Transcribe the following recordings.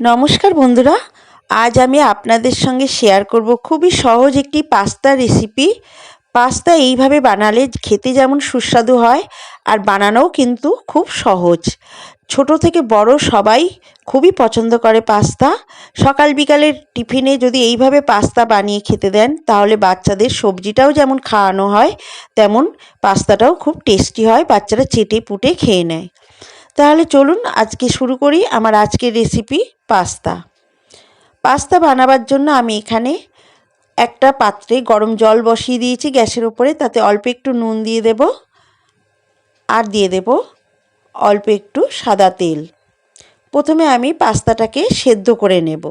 নমস্কার বন্ধুরা, আজ আমি আপনাদের সঙ্গে শেয়ার করব খুবই সহজ একটি পাস্তা রেসিপি পাস্তা এইভাবে বানালে খেতে যেমন সুস্বাদু হয়, আর বানানোও কিন্তু খুব সহজ। ছোট থেকে বড় সবাই খুবই পছন্দ করে পাস্তা সকাল বিকালের টিফিনে যদি এইভাবে পাস্তা বানিয়ে খেতে দেন, তাহলে বাচ্চাদের সবজিটাও যেমন খাওয়ানো হয়, তেমন পাস্তাটাও খুব টেস্টি হয়, বাচ্চারা চেটে পুটে খেয়ে নেয়। তাহলে চলুন আজকে শুরু করি আমার আজকের রেসিপি পাস্তা পাস্তা বানাবার জন্য আমি এখানে একটা পাত্রে গরম জল বসিয়ে দিয়েছি গ্যাসের উপরে, তাতে অল্প একটু নুন দিয়ে দেব আর দিয়ে দেব অল্প একটু সাদা তেল। প্রথমে আমি পাস্তাটাকে সেদ্ধ করে নেব।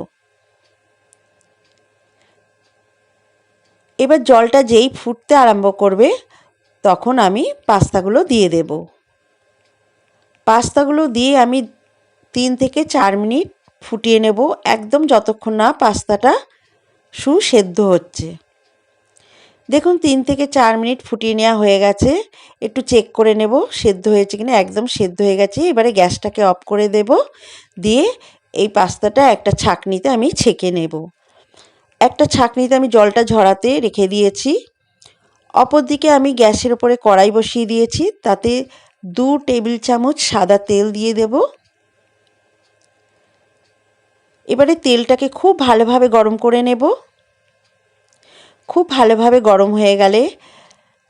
এবার জলটা যেই ফুটতে আরম্ভ করবে, তখন আমি পাস্তাগুলো দিয়ে দেব। পাস্তাগুলো দিয়ে আমি তিন থেকে চার মিনিট ফুটিয়ে নেব। একদম যতক্ষণ না পাস্তাটা সুসেদ্ধ হচ্ছে। দেখুন, তিন থেকে চার মিনিট ফুটিয়ে নেওয়া হয়ে গেছে। একটু চেক করে নেব, সেদ্ধ হয়েছে কিনা। একদম সেদ্ধ হয়ে গেছে। এবারে গ্যাসটাকে অফ করে দেব। দিয়ে এই পাস্তাটা একটা ছাকনিতে আমি ছেঁকে নেব। একটা ছাকনিতে আমি জলটা ঝরাতে রেখে দিয়েছি। অপরদিকে আমি গ্যাসের ওপরে কড়াই বসিয়ে দিয়েছি। তাতে দু টেবিল চামচ সাদা তেল দিয়ে দেবো। এবারে তেলটাকে খুব ভালোভাবে গরম করে নেব। খুব ভালোভাবে গরম হয়ে গেলে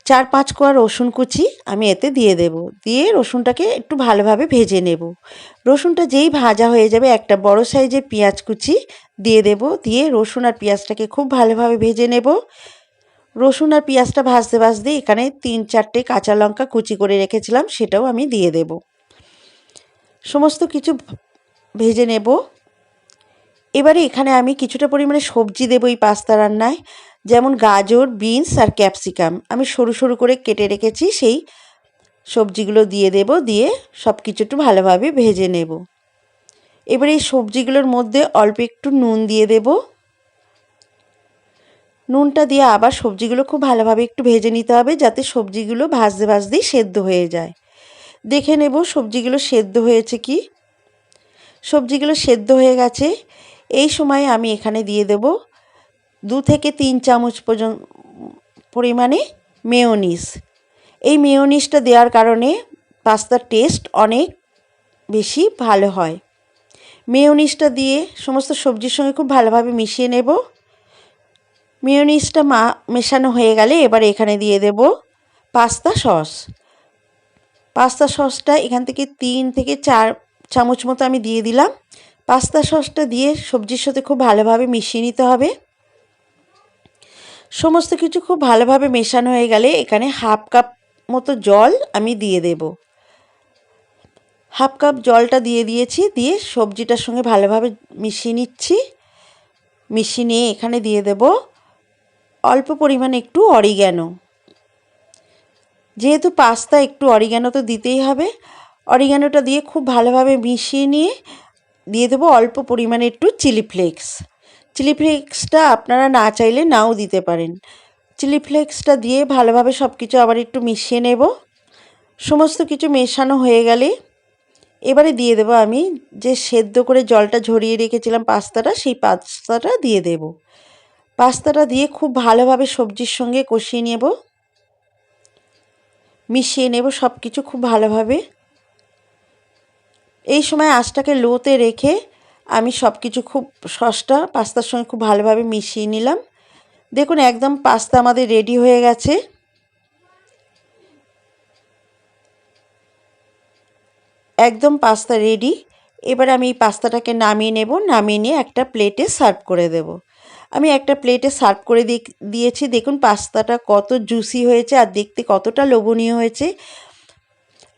চার পাঁচ কোয়া রসুন কুচি আমি এতে দিয়ে দেব। দিয়ে রসুনটাকে একটু ভালোভাবে ভেজে নেব। রসুনটা যেই ভাজা হয়ে যাবে একটা বড় সাইজের পেঁয়াজ কুচি দিয়ে দেব। দিয়ে রসুন আর পেঁয়াজটাকে খুব ভালোভাবে ভেজে নেব। রসুন আর পেঁয়াজটা ভাজতে ভাজতে এখানে তিন চারটে কাঁচা লঙ্কা কুচি করে রেখেছিলাম, সেটাও আমি দিয়ে দেব। সমস্ত কিছু ভেজে নেব। এবারে এখানে আমি কিছুটা পরিমাণে সবজি দেবো এই পাস্তা রান্নায়, যেমন গাজর, বিনস আর ক্যাপসিকাম। আমি সরু সরু করে কেটে রেখেছি, সেই সবজিগুলো দিয়ে দেব, দিয়ে সব কিছু একটু ভালোভাবে ভেজে নেব। এবারে এই সবজিগুলোর মধ্যে অল্প একটু নুন দিয়ে দেব। নুনটা দিয়ে আবার সবজিগুলো খুব ভালোভাবে একটু ভেজে নিতে হবে যাতে সবজিগুলো ভাজতে ভাজতেই সেদ্ধ হয়ে যায়। দেখে নেব সবজিগুলো সেদ্ধ হয়েছে কি। সবজিগুলো সেদ্ধ হয়ে গেছে। এই সময় আমি এখানে দিয়ে দেব দু থেকে তিন চামচ পর্যন্ত পরিমাণে মেয়োনিস। এই মেয়োনিসটা দেওয়ার কারণে পাস্তার টেস্ট অনেক বেশি ভালো হয়। মেয়োনিসটা দিয়ে সমস্ত সবজির সঙ্গে খুব ভালোভাবে মিশিয়ে নেব। মেয়োনিসটা মা মেশানো হয়ে গেলে এবার এখানে দিয়ে দেব পাস্তা সস। পাস্তা সসটা এখান থেকে তিন থেকে চার চামচ মতো আমি দিয়ে দিলাম। পাস্তা সসটা দিয়ে সবজির সাথে খুব ভালোভাবে মিশিয়ে নিতে হবে। সমস্ত কিছু খুব ভালোভাবে মেশানো হয়ে গেলে এখানে হাফ কাপ মতো জল আমি দিয়ে দেব। হাফ কাপ জলটা দিয়ে দিয়েছি, দিয়ে সবজিটার সঙ্গে ভালোভাবে মিশিয়ে নিচ্ছি। মিশিয়ে নিয়ে এখানে দিয়ে দেব অল্প পরিমাণে একটু অরিগ্যানো যেহেতু পাস্তা একটু অরিগ্যানো তো দিতেই হবে অরিগ্যানোটা দিয়ে খুব ভালোভাবে মিশিয়ে নিয়ে দিয়ে দেবো অল্প পরিমাণে একটু চিলি ফ্লেক্স চিলি ফ্লেক্সটা আপনারা না চাইলে নাও দিতে পারেন। চিলি ফ্লেক্সটা দিয়ে ভালোভাবে সব কিছু আবার একটু মিশিয়ে নেব। সমস্ত কিছু মেশানো হয়ে গেলে এবারে দিয়ে দেবো আমি যে সেদ্ধ করে জলটা ঝরিয়ে রেখেছিলাম পাস্তাটা, সেই পাস্তাটা দিয়ে দেব। পাস্তাটা দিয়ে খুব ভালোভাবে সবজির সঙ্গে কষিয়ে নেব। মিশিয়ে নেব সব কিছু খুব ভালোভাবে। এই সময় আঁচটাকে লোতে রেখে আমি সব কিছু খুব সসটা পাস্তার সঙ্গে খুব ভালোভাবে মিশিয়ে নিলাম। দেখুন একদম পাস্তা আমাদের রেডি হয়ে গেছে। একদম পাস্তা রেডি। এবার আমি এই পাস্তাটাকে নামিয়ে নেব, নামিয়ে নিয়ে একটা প্লেটে সার্ভ করে দেব। আমি একটা প্লেটে সার্ভ করে দিয়েছি। দেখুন পাস্তাটা কত জুসি হয়েছে আর দেখতে কতটা লোভনীয় হয়েছে।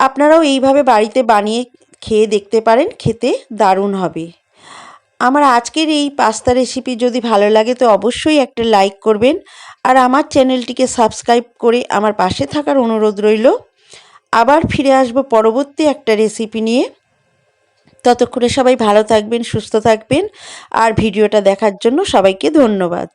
আপনারাও এইভাবে বাড়িতে বানিয়ে খেয়ে দেখতে পারেন, খেতে দারুণ হবে। আমার আজকের এই পাস্তা রেসিপি যদি ভালো লাগে তো অবশ্যই একটা লাইক করবেন আর আমার চ্যানেলটিকে সাবস্ক্রাইব করে আমার পাশে থাকার অনুরোধ রইল। আবার ফিরে আসব পরবর্তী একটা রেসিপি নিয়ে। ততক্ষণে সবাই ভালো থাকবেন সুস্থ থাকবেন। আর ভিডিওটা দেখার জন্য সবাইকে ধন্যবাদ।